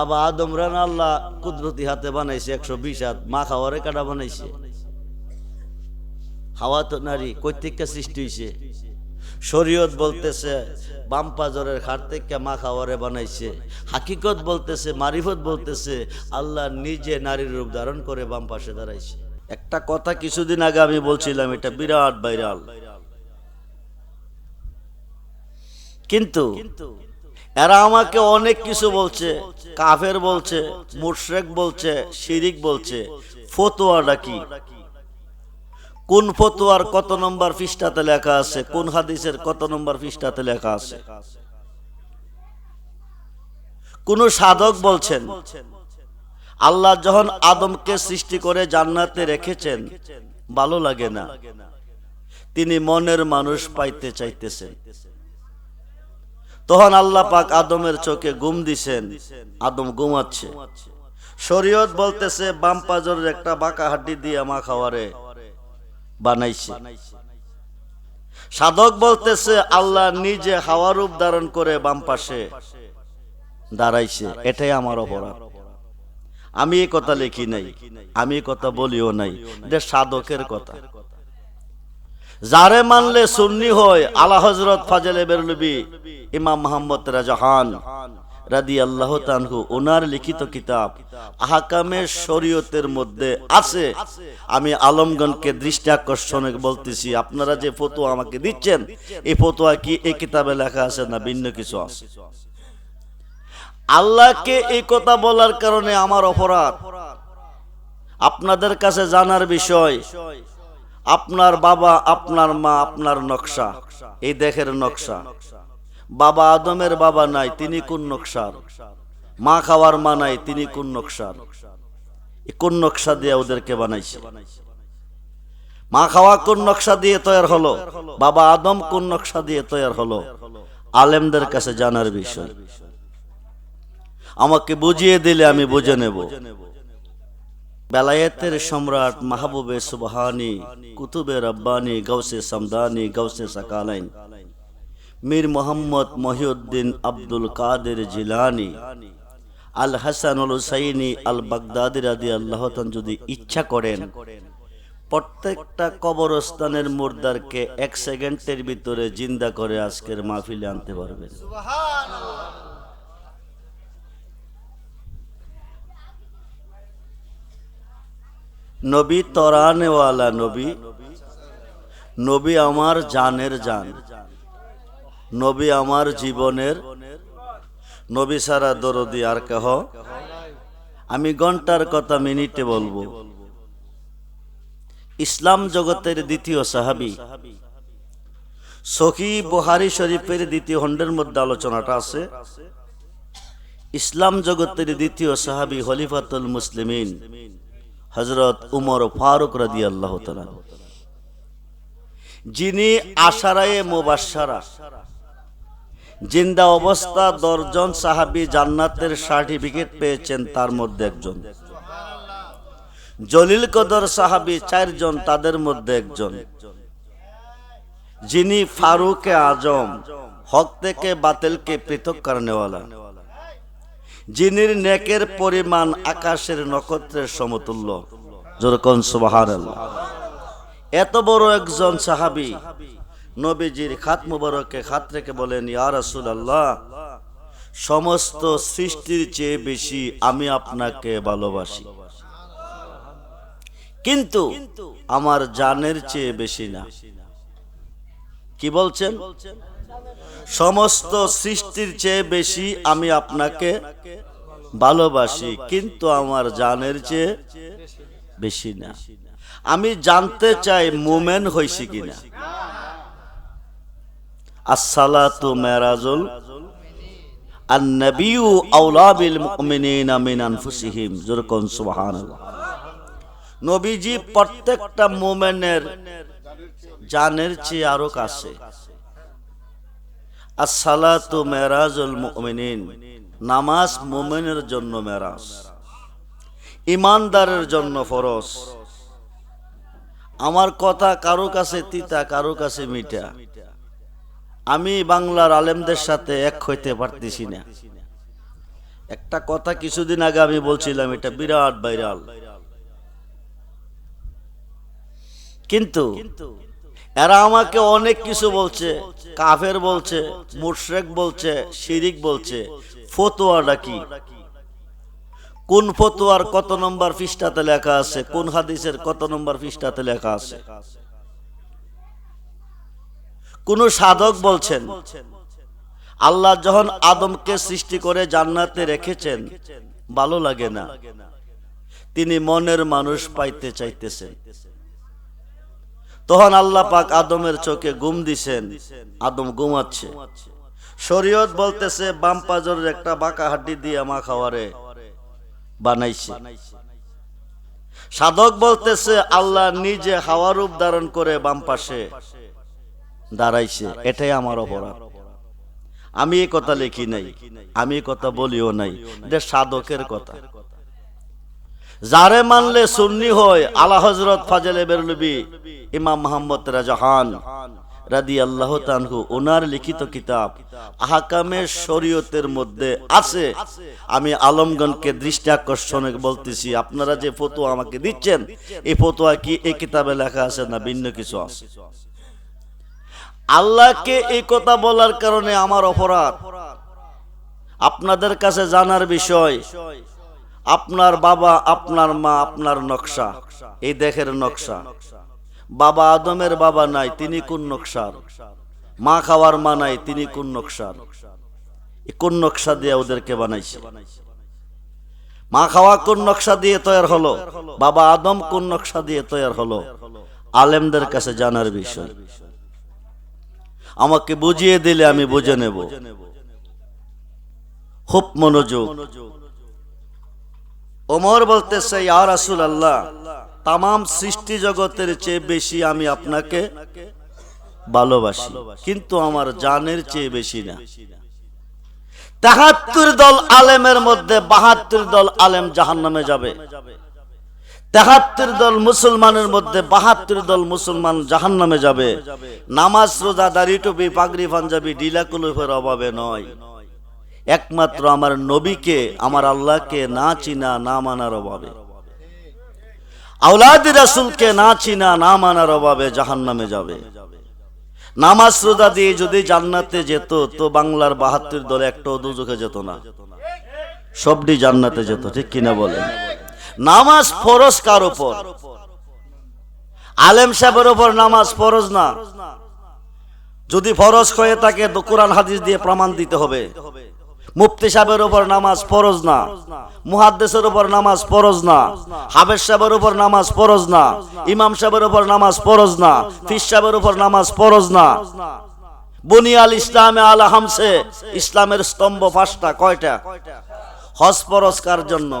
বাবা আদম রান আল্লাহ কুদরতি হাতে বানাইছে, একশো বিশ হাত। মা খাওয়ারে কাটা বানাইছে। হাওয়া তো নারী কৈতিকটা সৃষ্টি হয়েছে শরীয়ত বলতেছে, বাম পাজরের খাট থেকে মা খাওয়ারে বানাইছে। হাকিকত বলতেছে, মারিফত বলতেছে, আল্লাহ নিজে নারীর রূপ ধারণ করে বাম পাশে দাঁড়াইছে। একটা কথা কিছুদিন আগে আমি বলছিলাম, এটা বিরাট ভাইরাল। কিন্তু এরা আমাকে অনেক কিছু বলছে। কাফের বলছে, মুশরেক বলছে, শিরিক বলছে। ফতোয়াটা কি? কোন ফতোয়ার কত নম্বর পৃষ্ঠাতে লেখা আছে? কোন হাদিসের কত নম্বর পৃষ্ঠাতে লেখা আছে? কোন সাধক বলছেন, আল্লাহ যখন আদমকে সৃষ্টি করে জান্নাতে রেখেছেন, ভালো লাগে না। তিনি মনের মানুষ পাইতে চাইতেছেন। তখন আল্লাহ পাক আদমের চোখে গুম দিছেন। আদম ঘুমাচ্ছে। শরীয়ত বলতেছে, বাম পাজরের একটা বাঁকা হাড্ডি দিয়ে মা খাওয়ারে, বানাইছে। সাধক বলতেছে, আল্লাহ নিজে হাওয়া রূপ ধারণ করে বাম পাশে দাঁড়াইছে। এটাই আমার অপরাধ। আমি এই কথা লিখি নাই, আমি কথা বলিও নাই। এটা সাধকের কথা। যারে মানলে সুন্নি হয়, আলা হজরত ফাজলে বেরলবি, ইমাম মোহাম্মদ রাজাহান রাদি আল্লাহ তানহু ওনার লিখিত কিতাব আহকামে শরীয়তের মধ্যে আছে। আমি আলমগণকে দৃষ্টি আকর্ষণে বলতেছি, আপনারা যে ফতোয়া আমাকে দিচ্ছেন, এই ফতোয়া কি এই কিতাবে লেখা আছে না ভিন্ন কিছু আছে? আল্লাহকে এই কথা বলার কারণে আমার অপরাধ। আপনাদের কাছে জানার বিষয় আপনার বাবা, আপনার মা, আপনার নকশা। এই দেখের নকশা। বাবা আদমের বাবা নাই, তিনি কোন নকশার? মা খাওয়ার মা নাই, তিনি কোন নকশার? কোন নকশা দিয়ে ওদেরকে বানাইছে? মা খাওয়া কোন নকশা দিয়ে তৈরি হলো? বাবা আদম কোন নকশা দিয়ে তৈরি হলো? আলেমদের কাছে জানার বিষয়। আমাকে বুঝিয়ে দিলে আমি বুঝে নেব। বেলায়েতের সম্রাট মাহবুবে সুবহানি, কুতুবে রব্বানি গৌসে সামদানি গৌসে সাকালাইন। মীর মোহাম্মদ মহিউদ্দিন আব্দুল কাদের জিলানি, আল হাসানুল হুসাইনি আল বাগদাদি রাদি আল্লাহ যদি ইচ্ছা করেন, প্রত্যেকটা কবরস্থানের মুর্দারকে এক সেকেন্ডের ভিতরে জিন্দা করে আজকের মাহফিলে আনতে পারবেন। নবী তরানেওয়ালা নবী নবী আমার জানের জান, নবী আমার জীবনের, নবী সারা দরদি আর কেহ। আমি ঘণ্টার কথা মিনিটে বলব। ইসলাম জগতের দ্বিতীয় সাহাবি সখী বহারি শরীফের দ্বিতীয় খণ্ডের মধ্যে আলোচনাটা আছে। ইসলাম জগতের দ্বিতীয় সাহাবি হলিফাতুল মুসলিমিন হজরত উমর ফারুক রাদি আল্লাহ যিনি আশারায়ে মুবাসারা জিন্দা অবস্থা দশজন সাহাবি জান্নাতের সার্টিফিকেট পেয়েছেন তার মধ্যে একজন। জলিল কদর সাহাবি চারজন, তাদের মধ্যে একজন। যিনি ফারুকে আজম, হক থেকে বাতিলকে পৃথক কারণেওয়ালা। যিনির নেকের পরিমাণ আকাশের নক্ষত্রের সমতুল্য। যেরকম সুবাহার এত বড় একজন সাহাবি নবীজির খাত মুবারকে খাত রেখে বলেন, ইয়া রাসূল আল্লাহ সমস্ত সৃষ্টির চেয়ে বেশি আমি আপনাকে ভালোবাসি। কিন্তু আমার জানের চেয়ে বেশি না। কি বলছেন? সমস্ত সৃষ্টির চেয়ে বেশি আমি আপনাকে ভালোবাসি, কিন্তু আমার জানের চেয়ে বেশি না। আমি জানতে চাই মুমেন হইছি কিনা। আসসালাতু মেরাজুল যেরকম সুবহানাল্লাহ। নবীজি প্রত্যেকটা মুমিনের জানের চেয়ে আরও কাছে। আসসালাতু মেরাজুল মুমিনিন, নামাজ মুমিনের জন্য মেরাজ, ইমানদারের জন্য ফরজ। আমার কথা কারও কাছে তিতা, কারও কাছে মিঠা। আমি বাংলার আলেমদের সাথে এক হইতে পারতেছি না। একটা কথা কিছুদিন আগে আমি বলছিলাম, এটা বিরাট ভাইরাল। কিন্তু এরা আমাকে অনেক কিছু বলছে। কাফের বলছে, মুশরেক বলছে, শিরিক বলছে। ফতোয়াটা কি? কোন ফতোয়ার কত নম্বর পৃষ্ঠাতে লেখা আছে? কোন হাদিসের কত নম্বর পৃষ্ঠাতে লেখা আছে? কোন সাধক বলছেন, আল্লাহ যখন আদমকে সৃষ্টি করে জান্নাতে রেখেছেন, ভালো লাগে না। তিনি মনের মানুষ পাইতে চাইতেছেন। তখন আল্লাহ পাক আদমের চোখে গুম দিছেন। আদম ঘুমাচ্ছে। শরীয়ত বলতেছে, বাম পাজরের একটা বাঁকা হাড্ডি দিয়ে মা খাওয়ারে, বানাইছে। সাধক বলতেছে, আল্লাহ নিজে হাওয়া রূপ ধারণ করে বাম পাশে দাঁড়াইছে। এটাই আমার অপরাধ। আমি এই কথা লিখি নাই, আমি কথা বলিও নাই। এটা সাধকের কথা। যারে মানলে সুন্নি হয়, আলা হজরত ফাজলে বেরলবি, ইমাম মোহাম্মদ রাজাহান রাদি আল্লাহ তানহু ওনার লিখিত কিতাব আহকামে শরীয়তের মধ্যে আছে। আমি আলমগণকে দৃষ্টি আকর্ষণে বলতেছি, আপনারা যে ফতোয়া আমাকে দিচ্ছেন, এই ফতোয়া কি এই কিতাবে লেখা আছে না ভিন্ন কিছু আছে? আল্লাহকে এই কথা বলার কারণে আমার অপরাধ। আপনাদের কাছে জানার বিষয় আপনার বাবা, আপনার মা, আপনার নকশা। এই দেখের নকশা। বাবা আদমের বাবা নাই, তিনি কোন নকশার? মা খাওয়ার মা নাই, তিনি কোন নকশার? কোন নকশা দিয়ে ওদেরকে বানাইছে? মা খাওয়া কোন নকশা দিয়ে তৈরি হলো? বাবা আদম কোন নকশা দিয়ে তৈরি হলো? আলেমদের কাছে জানার বিষয়। আমাকে বুঝিয়ে দিলে আমি বুঝে নেব। খুব মনোযোগ। ওমর বলতেছে, ইয়া রাসূল আল্লাহ তাম সৃষ্টি জগতের চেয়ে বেশি আমি আপনাকে ভালোবাসি, কিন্তু আমার জানের চেয়ে বেশি না। তেহাত্তর দল আলেমের মধ্যে বাহাত্তর দল আলেম জাহান্নামে যাবে। তেহাত্তর দল মুসলমানের মধ্যে বাহাত্তর দল মুসলমান জাহান নামে যাবে। নামাজ, রোজা, দাড়ি, টুপি, পাগড়ি, পাঞ্জাবি ডিলা কুলুফের অভাবে নয়। একমাত্র আমার নবীকে, আমার আল্লাহকে না চিনা, না মানার অভাবে। আউলাদি রাসুলকে না চিনা, না মানার অভাবে জাহান নামে যাবে। নামাজ রোজা দিয়ে যদি জান্নাতে যেত, তো বাংলার বাহাত্তর দল একটাও দুজকে যেত না। সবটি জান্নাতে যেত, ঠিক কিনা বলেন? নামাজ ফরজ কার উপর? আলেম সাহেবের উপর নামাজ ফরজ না? যদি ফরজ হয়ে থাকে কোরআন, হাদিস দিয়ে প্রমাণ দিতে হবে। মুফতি সাহেবের উপর নামাজ ফরজ না, মুহাদ্দেসের উপর নামাজ ফরজ না হাবেজ সাহেবের উপর নামাজ ফরজ না, ইমাম সাহেবের উপর নামাজ ফরজ না, ফিস সাহেবের উপর নামাজ ফরজ না। বুনিয়াল ইসলামে আল হামসে, ইসলামের স্তম্ভ পাঁচটা, কয়টা? হজ ফরজ কার জন্য?